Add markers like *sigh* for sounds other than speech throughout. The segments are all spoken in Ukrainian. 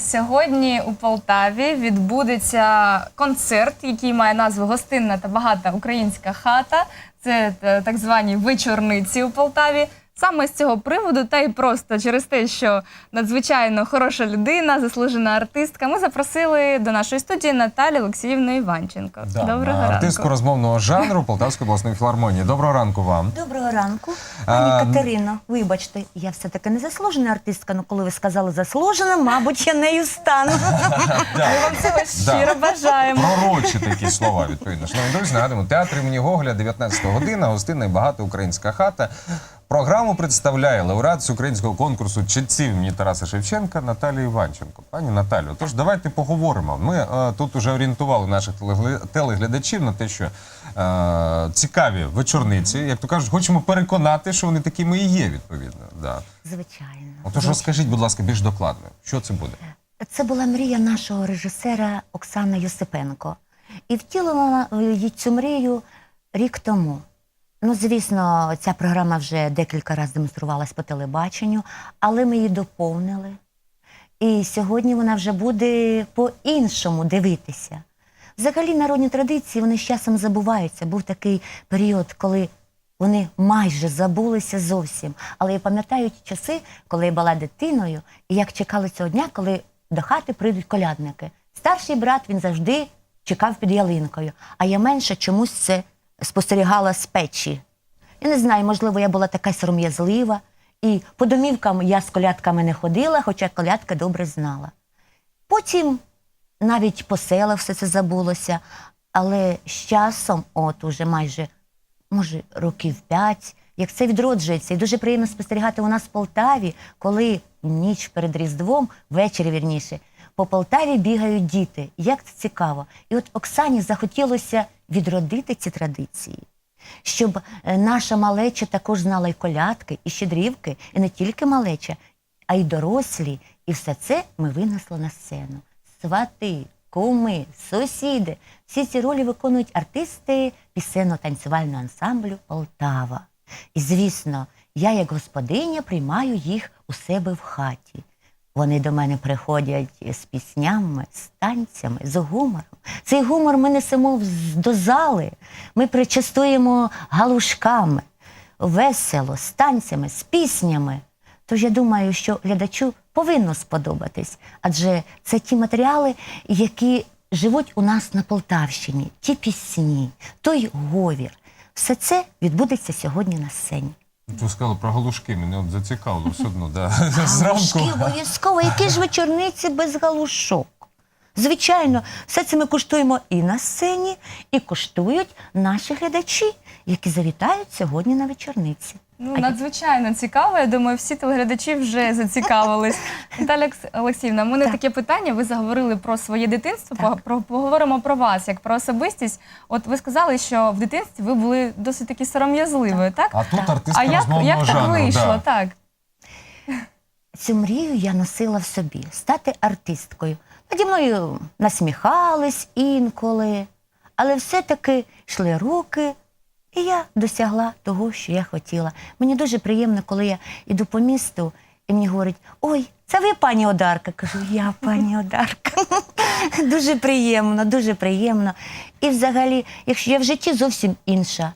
Сьогодні у Полтаві відбудеться концерт, який має назву Гостинна та багата українська хата. Це е, так звані вечорниці у Полтаві. Саме з цього приводу, та й просто через те, що надзвичайно хороша людина, заслужена артистка. Ми запросили до нашої студії Наталію Олексіївну Іванченко. Да, Доброго артистку розмовного жанру Полтавської обласної філармонії. Доброго ранку вам. Доброго ранку, пані Катерино. Вибачте, я все-таки не заслужена артистка, але коли ви сказали заслужена, мабуть, я нею стану. *laughs* Ми вам цього щиро бажаємо. Пророчі такі слова, відповідно. Шановні друзі, нагадуємо, театр імені Гоголя, 19 година, гостинна і багата українська хата. Програму представляє лауреат з українського конкурсу читців імені Тараса Шевченка Наталія Іванченко. Пані Наталю, тож давайте поговоримо. Ми е, тут уже орієнтували наших телегля- телеглядачів на те, що е, цікаві вечорниці, як то кажуть, хочемо переконати, що вони такими і є, відповідно. Да. Звичайно. Отож, розкажіть, будь ласка, більш докладно, що це буде? Це була мрія нашого режисера Оксани Йосипенко. І втілила її цю мрію рік тому. Ну, звісно, ця програма вже декілька разів демонструвалась по телебаченню, але ми її доповнили. І сьогодні вона вже буде по-іншому дивитися. Взагалі, народні традиції вони з часом забуваються. Був такий період, коли вони майже забулися зовсім. Але я пам'ятаю ті часи, коли я була дитиною, і як чекали цього дня, коли до хати прийдуть колядники. Старший брат він завжди чекав під ялинкою, а я менше чомусь це спостерігала з печі. Я не знаю, можливо, я була така сором'язлива, і по домівкам я з колядками не ходила, хоча колядки добре знала. Потім навіть по селах все це забулося, але з часом, от уже майже, може, років п'ять, як це відроджується, і дуже приємно спостерігати у нас в Полтаві, коли ніч перед Різдвом, ввечері вірніше, по Полтаві бігають діти. Як це цікаво. І от Оксані захотілося відродити ці традиції щоб е, наша малеча також знала і колядки, і щедрівки, і не тільки малеча, а й дорослі. І все це ми винесли на сцену. Свати, куми, сусіди. Всі ці ролі виконують артисти пісенно-танцювального ансамблю Полтава. І, звісно, я, як господиня, приймаю їх у себе в хаті. Вони до мене приходять з піснями, з танцями, з гумором. Цей гумор ми несемо до зали. Ми причастуємо галушками, весело, з танцями, з піснями. Тож я думаю, що глядачу повинно сподобатись, адже це ті матеріали, які живуть у нас на Полтавщині, ті пісні, той говір. Все це відбудеться сьогодні на сцені. Ви сказали про галушки, мене от зацікавило все одно. Да. *laughs* Галушки обов'язково, які ж вечорниці без галушок. Звичайно, все це ми куштуємо і на сцені, і куштують наші глядачі, які завітають сьогодні на вечорниці. Ну, А я- надзвичайно цікаво. Я думаю, всі телеглядачі вже зацікавились. *laughs* Наталя Олексіївна, у мене Так. таке питання. Ви заговорили про своє дитинство. Так. Про поговоримо про вас як про особистість. От ви сказали, що в дитинстві ви були досить таки сором'язливою, так? А тут артистка А як, розмовного як так жанру. вийшло? да. Так. Цю мрію я носила в собі стати артисткою. Наді мною насміхались інколи, але все-таки йшли роки, і я досягла того, що я хотіла. Мені дуже приємно, коли я йду по місту, і мені говорять: ой, це ви, пані Одарка? Кажу, я пані Одарка. *laughs* дуже приємно, дуже приємно. І взагалі, якщо я в житті зовсім інша.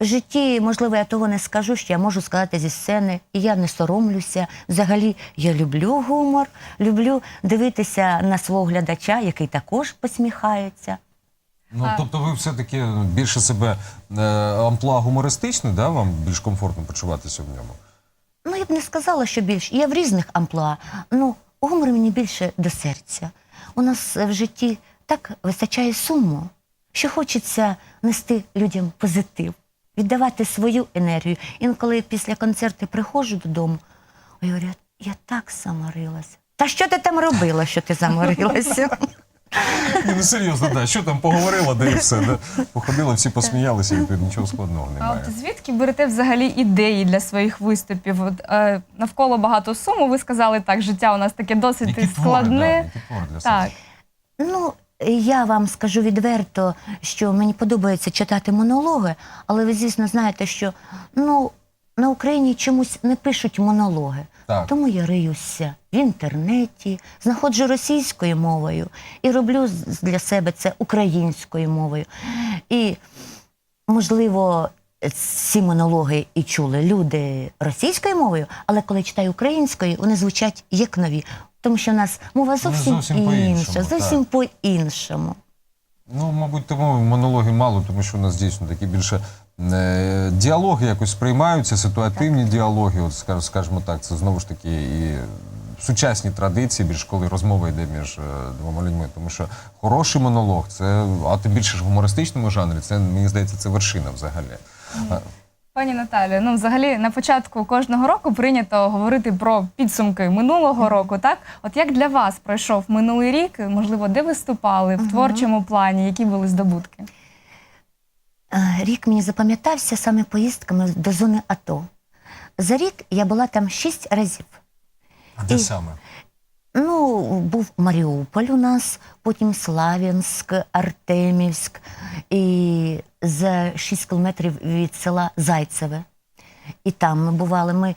В житті, можливо, я того не скажу, що я можу сказати зі сцени, і я не соромлюся. Взагалі, я люблю гумор, люблю дивитися на свого глядача, який також посміхається. Ну, тобто ви все-таки більше себе е, амплуа гумористичне, да? вам більш комфортно почуватися в ньому? Ну, я б не сказала, що більше. Я в різних амплуа. Ну, гумор мені більше до серця. У нас в житті так вистачає суму, що хочеться нести людям позитив, віддавати свою енергію. Інколи після концерту приходжу додому, я говорю, я так заморилася. Та що ти там робила, що ти заморилася? *laughs* *laughs* Ні, ну серйозно, да. що там поговорила, да і все. Да? Походили, всі посміялися, і відповідно нічого складного А немає. от звідки берете взагалі ідеї для своїх виступів? От, е, навколо багато суму. Ви сказали так, життя у нас таке досить Які твори, да, складне. які твори для себе? Так. Ну, я вам скажу відверто, що мені подобається читати монологи, але ви, звісно, знаєте, що ну, на Україні чомусь не пишуть монологи. Так. Тому я риюся в інтернеті, знаходжу російською мовою і роблю для себе це українською мовою. І, можливо, ці монологи і чули люди російською мовою, але коли читаю українською, вони звучать як нові. Тому що в нас мова зовсім, зовсім інша, зовсім по-іншому. Ну, мабуть, тому монологи мало, тому що у нас дійсно такі більше діалоги якось сприймаються, ситуативні діалоги, от скажімо так, це знову ж таки і сучасні традиції, більш коли розмова йде між е, двома людьми. Тому що хороший монолог, це, а тим більше ж в гумористичному жанрі, це мені здається, це вершина взагалі. Пані Наталію, ну взагалі на початку кожного року прийнято говорити про підсумки минулого року. Так, от як для вас пройшов минулий рік? Можливо, де виступали в творчому плані, які були здобутки? Е, Рік мені запам'ятався саме поїздками до зони АТО. За рік я була там шість разів. А де І- саме? Ну, був Маріуполь у нас, потім Слав'янськ, Артемівськ і за 6 кілометрів від села Зайцеве. І там ми бували. Ми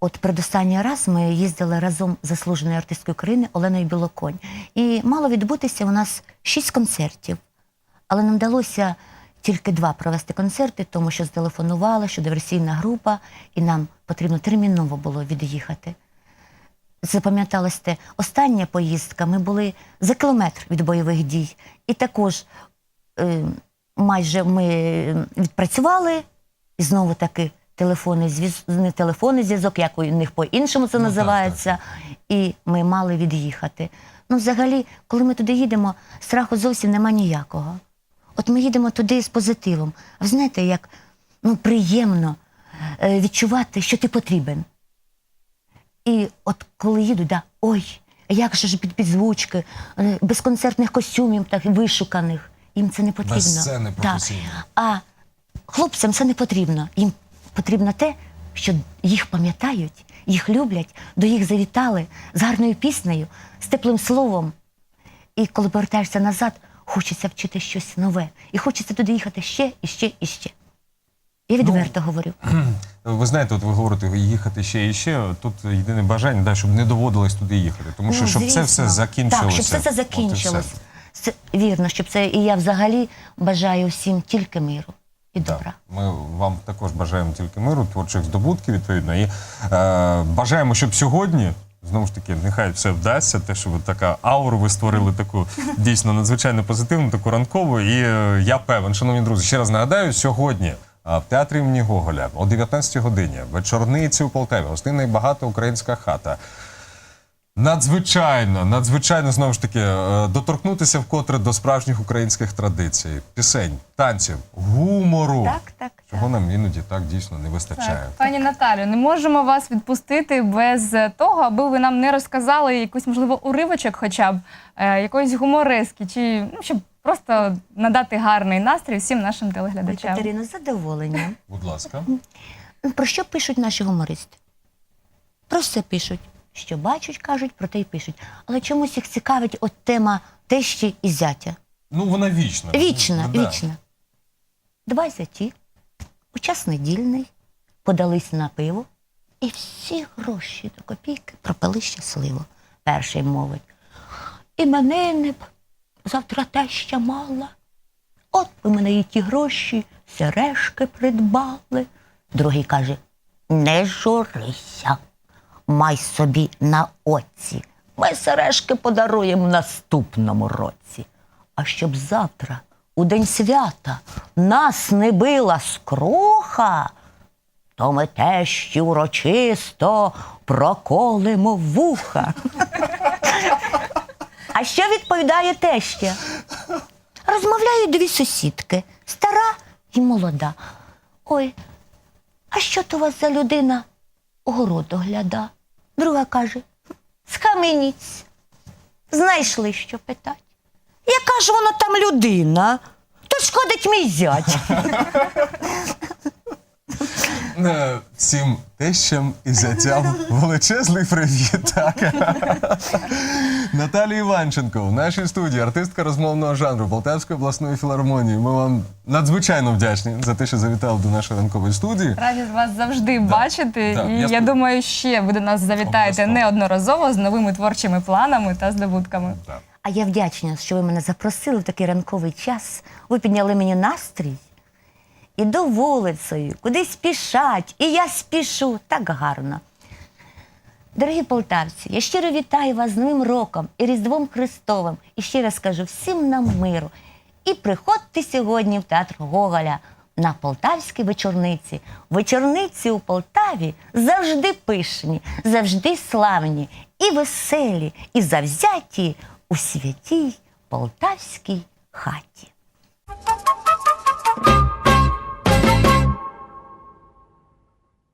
от передостанній раз ми їздили разом з заслуженою артисткою України Оленою Білоконь. І мало відбутися у нас шість концертів. Але нам вдалося тільки два провести концерти, тому що зтелефонували, що диверсійна група, і нам потрібно терміново було від'їхати. Запам'яталось те, остання поїздка. Ми були за кілометр від бойових дій. І також е, майже ми відпрацювали, і знову таки телефонний зв'язок, не телефонний зв'язок, як у них по-іншому це Ну, так, називається. І ми мали від'їхати. Ну, взагалі, коли ми туди їдемо, страху зовсім нема ніякого. От ми їдемо туди з позитивом. А ви знаєте, як ну, приємно е, відчувати, що ти потрібен. І от коли їдуть, да, ой, як же ж під підзвучки, е, без концертних костюмів, так вишуканих. Їм це не потрібно. сцени Так. А хлопцям це не потрібно. Їм потрібно те, що їх пам'ятають, їх люблять, до їх завітали з гарною піснею, з теплим словом. І коли повертаєшся назад, хочеться вчити щось нове. І хочеться туди їхати ще і ще і ще. Я відверто говорю. *clears throat* Ви знаєте, от ви говорите їхати ще і ще. Тут єдине бажання, да, щоб не доводилось туди їхати. Тому що Ну, щоб це все закінчилося. Так, щоб все це все. закінчилось. Це вірно, щоб це і я взагалі бажаю всім тільки миру і Да. добра. Ми вам також бажаємо тільки миру, творчих здобутків, відповідно. І е, бажаємо, щоб сьогодні. Знову ж таки, нехай все вдасться, те, що ви така ауру ви створили таку дійсно надзвичайно позитивну, таку ранкову. І е, я певен, шановні друзі, ще раз нагадаю, сьогодні а, в театрі імені Гоголя о 19 годині вечорниці у Полтаві, гостинна і багата українська хата. Надзвичайно, надзвичайно знову ж таки е, доторкнутися вкотре до справжніх українських традицій, пісень, танців, гумору. Так, так. Чого нам іноді так дійсно не вистачає. Так, пані Наталю, не можемо вас відпустити без того, аби ви нам не розказали якусь, можливо, уривочок, хоча б е, якоїсь гуморески, чи ну, щоб просто надати гарний настрій всім нашим Ой, телеглядачам. Катерина, з задоволенням. Будь ласка. Про що пишуть наші гумористи? Про все пишуть. Що бачать, кажуть, про те й пишуть. Але чомусь їх цікавить от тема тещі і зятя. Ну вона вічна. Вічна, Ну, да. вічна. Два зяті, у час недільний, подались на пиво, і всі гроші до копійки пропали щасливо. Перший мовить. Іменини б завтра теща мала. От ви мене і ті гроші, сережки придбали. Другий каже: не журися, май собі на оці. Ми сережки подаруємо наступному році. А щоб завтра, у день свята, нас не била скруха, то ми тещі урочисто проколимо вуха. А що відповідає теща? Розмовляють дві сусідки, стара і молода. Ой, а що то у вас за людина огород огляда? Друга каже: схаменіться. Знайшли, що питати. Яка ж воно там людина? То ж мій зять. *laughs* Е, Всім тещам і зятям величезний привіт. Так. Наталія Іванченко в нашій студії, артистка розмовного жанру Полтавської обласної філармонії. Ми вам надзвичайно вдячні за те, що завітали до нашої ранкової студії. Раді вас завжди бачити. Да, і я я, думаю, ще ви до нас завітаєте Обов'язково. неодноразово з новими творчими планами та здобутками. А я вдячна, що ви мене запросили в такий ранковий час. Ви підняли мені настрій. Іду вулицею, кудись спішать, і я спішу так гарно. Дорогі полтавці, я щиро вітаю вас з Новим роком і Різдвом Христовим. І ще раз кажу всім нам миру. І приходьте сьогодні в театр Гоголя на полтавській вечорниці. Вечорниці у Полтаві завжди пишні, завжди славні, і веселі, і завзяті у святій полтавській хаті.